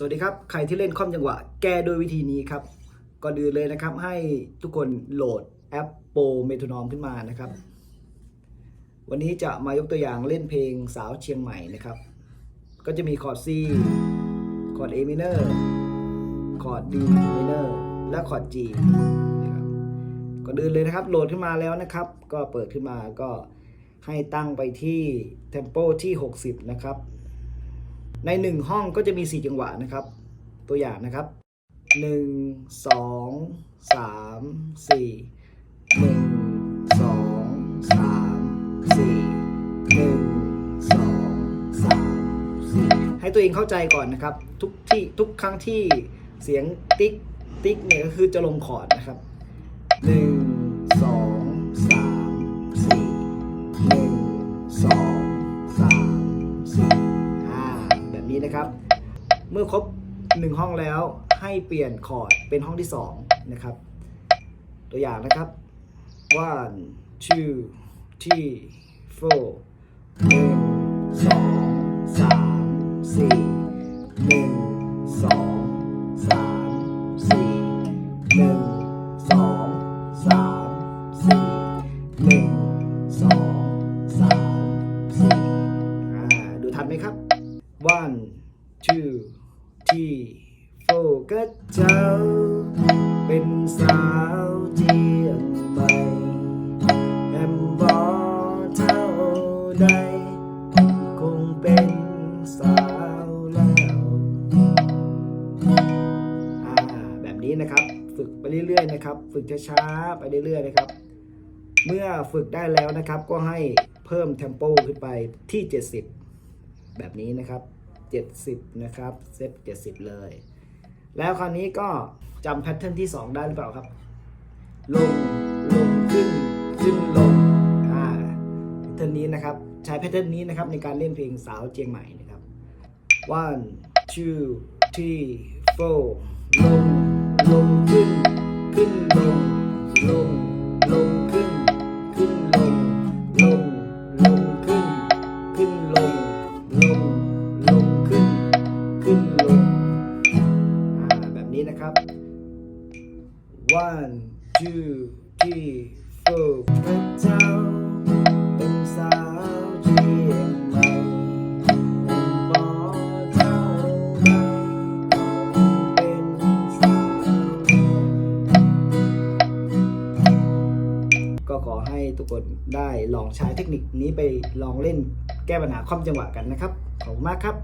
สวัสดีครับ ใครที่เล่นคอมจังหวะ แก้โดยวิธีนี้ครับ ก่อนอื่นเลยนะครับ ให้ทุกคนโหลดแอปโปรเมโทรนอมขึ้นมานะครับ วันนี้จะมายกตัวอย่างเล่นเพลงสาวเชียงใหม่นะครับ ก็จะมีคอร์ด C คอร์ด A minor คอร์ด D minor และคอร์ด G นะครับก่อนอื่นเลยนะครับ โหลดขึ้นมาแล้วนะครับ ก็เปิดขึ้นมาก็ให้ตั้งไปที่ tempo ที่ 60 นะครับ ในหนึ่งห้องก็จะมี 4 จังหวะนะครับ ตัวอย่างนะครับ 1 2 3 4 1 2 3 4 1 2 3 4 ให้ตัวเองเข้าใจก่อนนะครับ ทุกที่ทุกครั้งที่เสียงติ๊กติ๊กเนี่ยก็คือจะลงคอร์ดนะครับ 1 นี้นะครับ เมื่อครบ 1 ห้องแล้วให้เปลี่ยนคอร์ดเป็นห้องที่ 2 นะครับ ตัวอย่างนะครับ one two three four หนึ่งสองสามสี่หนึ่งสองสามสี่หนึ่งสองสามสี่หนึ่งสองสามสี่ดูทันไหมครับ one two three four ก็เจ้า เป็นสาวเจียงใหม่แอมบอเท่าใด คงเป็นสาวแล้วอ่าแบบนี้นะครับ ฝึกไปเรื่อยๆนะครับ ฝึกช้าๆไปเรื่อยๆนะครับ เมื่อฝึกได้แล้วนะครับก็ให้เพิ่มเทมโปขึ้นไปที่ 70 แบบนี้นะครับ 70 นะครับ เซต70 เลย แล้วคราวนี้ก็จำแพทเทิร์นที่ 2 ได้หรือเปล่าครับ ลง ลง ขึ้น ขึ้น ลง อ่า แพทเทิร์นนี้นะครับ ใช้แพทเทิร์นนี้นะครับในการเล่นเพลงสาวเจียงใหม่นะครับ one two three four ลง ลง ขึ้น ขึ้น ลง ลง ลง ขึ้น นี้นะครับ one two three four พระเจ้าเป็นสาวเชียงใหม่เป็นบ่เท่าใดต้องเป็นสาวก็ขอให้ทุกคนได้ลองใช้เทคนิคนี้ไปลองเล่นแก้ปัญหาความจังหวะกันนะครับ ขอบคุณมากครับ